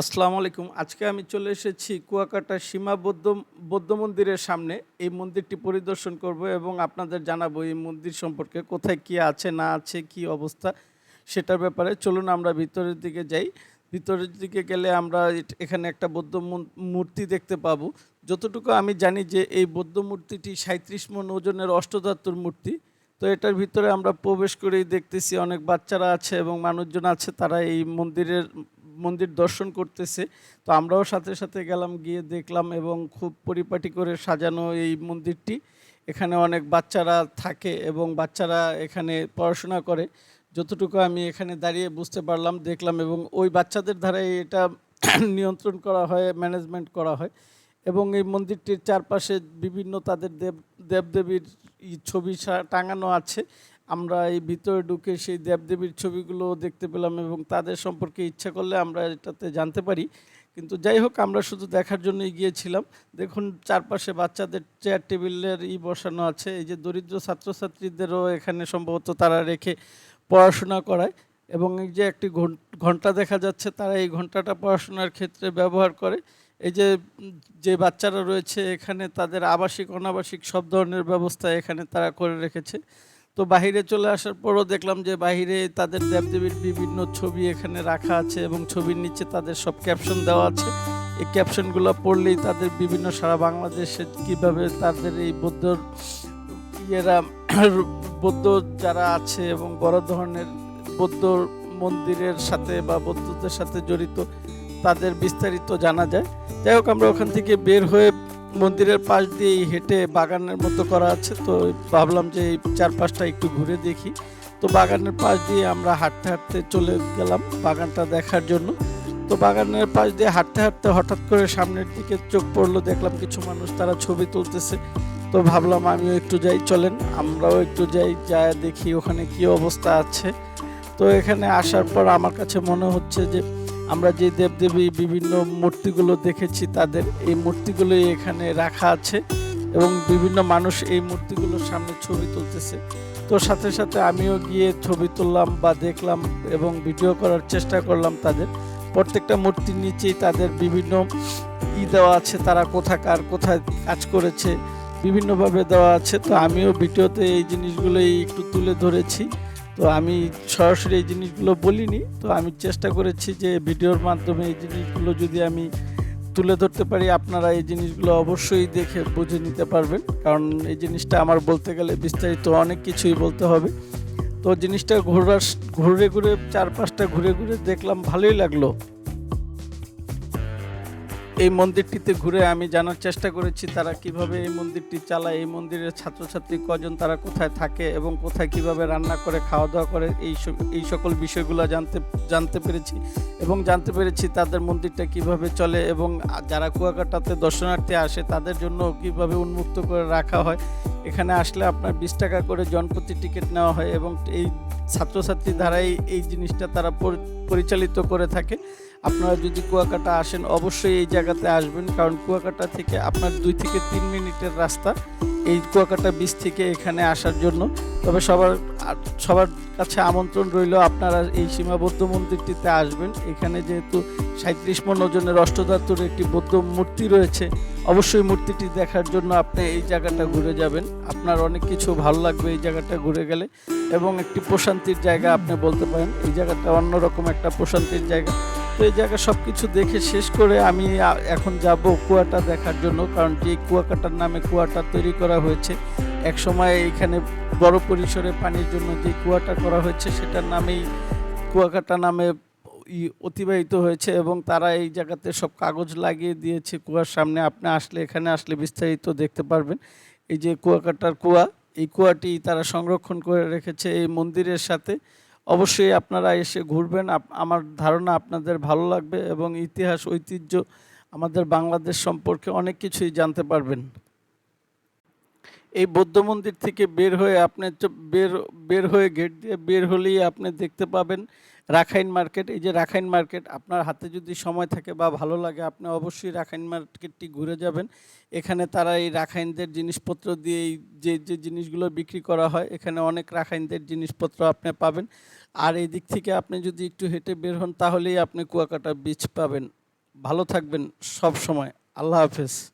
আসসালামু আলাইকুম। আজকে আমি চলে এসেছি কুয়াকাটা সীমা বৌদ্ধ বৌদ্ধ মন্দিরের সামনে। এই মন্দিরটি পরিদর্শন করব এবং আপনাদের জানাব এই মন্দির সম্পর্কে কোথায় কি আছে, না আছে, কি অবস্থা সেটার ব্যাপারে। চলুন আমরা ভিতরের দিকে যাই। ভিতরের দিকে গেলে আমরা এখানে একটা বৌদ্ধ মূর্তি দেখতে পাবো। যতটুকু আমি জানি যে এই বৌদ্ধ মূর্তিটি সাঁত্রিশ মন ওজনের অষ্টধাতুর মূর্তি। তো এটার ভিতরে আমরা প্রবেশ করেই দেখতেছি অনেক বাচ্চারা আছে এবং মানুষজন আছে, তারা এই মন্দিরের মন্দির দর্শন করতেছে। তো আমরাও সাথে সাথে গেলাম, গিয়ে দেখলাম এবং খুব পরিপাটি করে সাজানো এই মন্দিরটি। এখানে অনেক বাচ্চারা থাকে এবং বাচ্চারা এখানে পড়াশোনা করে। যতটুকু আমি এখানে দাঁড়িয়ে বুঝতে পারলাম, দেখলাম এবং ওই বাচ্চাদের ধারায় এটা নিয়ন্ত্রণ করা হয়, ম্যানেজমেন্ট করা হয়। এবং এই মন্দিরটির চারপাশে বিভিন্ন তাদের দেব, দেবদেবীর ছবি টাঙানো আছে। আমরা এই ভিতরে ঢুকে সেই দেবদেবীর ছবিগুলো দেখতে পেলাম এবং তাদের সম্পর্কে ইচ্ছা করলে আমরা এটাতে জানতে পারি। কিন্তু যাই হোক, আমরা শুধু দেখার জন্যই গিয়েছিলাম। দেখুন, চারপাশে বাচ্চাদের চেয়ার টেবিলের ই বসানো আছে। এই যে দরিদ্র ছাত্রছাত্রীদেরও এখানে সম্ভবত তারা রেখে পড়াশোনা করায় এবং এই যে একটি ঘন- ঘণ্টা দেখা যাচ্ছে, তারা এই ঘন্টাটা পড়াশোনার ক্ষেত্রে ব্যবহার করে। এই যে যে বাচ্চারা রয়েছে এখানে, তাদের আবাসিক, অনাবাসিক সব ধরনের ব্যবস্থা এখানে তারা করে রেখেছে। তো বাইরে চলে আসার পরও দেখলাম যে বাইরে তাদের দেবদেবীর বিভিন্ন ছবি এখানে রাখা আছে এবং ছবির নিচে তাদের সব ক্যাপশন দেওয়া আছে। এই ক্যাপশনগুলো পড়লেই তাদের বিভিন্ন সারা বাংলাদেশে কীভাবে তাদের এই বৌদ্ধ ইয়েরা বৌদ্ধ যারা আছে এবং বড় ধরনের বৌদ্ধ মন্দিরের সাথে বা বৌদ্ধদের সাথে জড়িত, তাদের বিস্তারিত জানা যায়। যাই হোক, আমরা ওখান থেকে বের হয়ে মন্দিরের পাশ দিয়ে হেঁটে বাগানের মতো করা আছে, তো ভাবলাম যে এই চারপাশটা একটু ঘুরে দেখি। তো বাগানের পাশ দিয়ে আমরা হাঁটতে হাঁটতে চলে গেলাম বাগানটা দেখার জন্য। তো বাগানের পাশ দিয়ে হাঁটতে হাঁটতে হঠাৎ করে সামনের দিকে চোখ পড়ল, দেখলাম কিছু মানুষ তারা ছবি তুলতেছে। তো ভাবলাম আমিও একটু যাই, চলেন আমরাও একটু যাই যা দেখি ওখানে কি অবস্থা আছে। তো এখানে আসার পর আমার কাছে মনে হচ্ছে যে আমরা যে দেবদেবী বিভিন্ন মূর্তিগুলো দেখেছি, তাদের এই মূর্তিগুলোই এখানে রাখা আছে এবং বিভিন্ন মানুষ এই মূর্তিগুলোর সামনে ছবি তুলতেছে। তো সাথে সাথে আমিও গিয়ে ছবি তুললাম বা দেখলাম এবং ভিডিও করার চেষ্টা করলাম তাদের। প্রত্যেকটা মূর্তির নিচেই তাদের বিভিন্ন ই দেওয়া আছে, তারা কোথাকার, কোথায় কাজ করেছে, বিভিন্নভাবে দেওয়া আছে। তো আমিও ভিডিওতে এই জিনিসগুলোই একটু তুলে ধরেছি। তো আমি সরাসরি এই জিনিসগুলো বলিনি, তো আমি চেষ্টা করেছি যে ভিডিওর মাধ্যমে এই জিনিসগুলো যদি আমি তুলে ধরতে পারি, আপনারা এই জিনিসগুলো অবশ্যই দেখে বুঝে নিতে পারবেন। কারণ এই জিনিসটা আমার বলতে গেলে বিস্তারিত অনেক কিছুই বলতে হবে। তো জিনিসটা ঘোরার ঘুরে ঘুরে চার পাঁচটা ঘুরে ঘুরে দেখলাম, ভালোই লাগল। এই মন্দিরটিতে ঘুরে আমি জানার চেষ্টা করেছি তারা কীভাবে এই মন্দিরটি চালায়, এই মন্দিরের ছাত্রছাত্রী কজন, তারা কোথায় থাকে এবং কোথায় কীভাবে রান্না করে খাওয়া দাওয়া করে, এই এই সকল বিষয়গুলো জানতে জানতে পেরেছি এবং জানতে পেরেছি তাদের মন্দিরটা কীভাবে চলে এবং যারা কুয়াকাটাতে দর্শনার্থী আসে তাদের জন্য কীভাবে উন্মুক্ত করে রাখা হয়। এখানে আসলে আপনার বিশ টাকা করে জনপ্রতি টিকিট নেওয়া হয় এবং এই ছাত্রছাত্রী দ্বারাই এই জিনিসটা তারা পরিচালিত করে থাকে। আপনারা যদি কুয়াকাটা আসেন, অবশ্যই এই জায়গাতে আসবেন। কারণ কুয়াকাটা থেকে আপনার দুই থেকে তিন মিনিটের রাস্তা এই কুয়াকাটা বিচ থেকে এখানে আসার জন্য। তবে সবার সবার কাছে আমন্ত্রণ রইল, আপনারা এই সীমাবদ্ধ মন্দিরটিতে আসবেন। এখানে যেহেতু সাঁত্রিশ মন ওজনের অষ্টধাতুর একটি বৌদ্ধ মূর্তি রয়েছে, অবশ্যই মূর্তিটি দেখার জন্য আপনি এই জায়গাটা ঘুরে যাবেন। আপনার অনেক কিছু ভালো লাগবে এই জায়গাটা ঘুরে গেলে। এবং একটি প্রশান্তির জায়গা আপনি বলতে পারেন। এই জায়গাটা অন্যরকম একটা প্রশান্তির জায়গা। তো এই জায়গা সব কিছু দেখে শেষ করে আমি এখন যাব কুয়াটা দেখার জন্য, কারণ যে কুয়াকাটার নামে কুয়াটা তৈরি করা হয়েছে এক সময় এখানে বড় পরিসরে পানির জন্য যে কুয়াটা করা হয়েছে, সেটার নামেই কুয়াকাটা নামে অতিবাহিত হয়েছে এবং তারা এই জায়গাতে সব কাগজ লাগিয়ে দিয়েছে কুয়ার সামনে। আপনি আসলে, এখানে আসলে বিস্তারিত দেখতে পারবেন। এই যে কুয়াকাটার কুয়া, এই কুয়াটি তারা সংরক্ষণ করে রেখেছে এই মন্দিরের সাথে। অবশ্যই আপনারা এসে ঘুরবেন। আমার ধারণা আপনাদের ভালো লাগবে এবং ইতিহাস, ঐতিহ্য আমাদের বাংলাদেশ সম্পর্কে অনেক কিছুই জানতে পারবেন। এই বৌদ্ধ মন্দির থেকে বের হয়ে আপনি বের বের হয়ে গেট দিয়ে বের হলেই আপনি দেখতে পাবেন রাখাইন মার্কেট। এই যে রাখাইন মার্কেট, আপনার হাতে যদি সময় থাকে বা ভালো লাগে, আপনি অবশ্যই রাখাইন মার্কেটটি ঘুরে যাবেন। এখানে তারা এই রাখাইনদের জিনিসপত্র দিয়ে যে যে জিনিসগুলো বিক্রি করা হয়, এখানে অনেক রাখাইনদের জিনিসপত্র আপনি পাবেন। আর এই দিক থেকে আপনি যদি একটু হেঁটে বের হন, তাহলেই আপনি কুয়াকাটা বিচ পাবেন। ভালো থাকবেন সব সময়। আল্লাহ হাফেজ।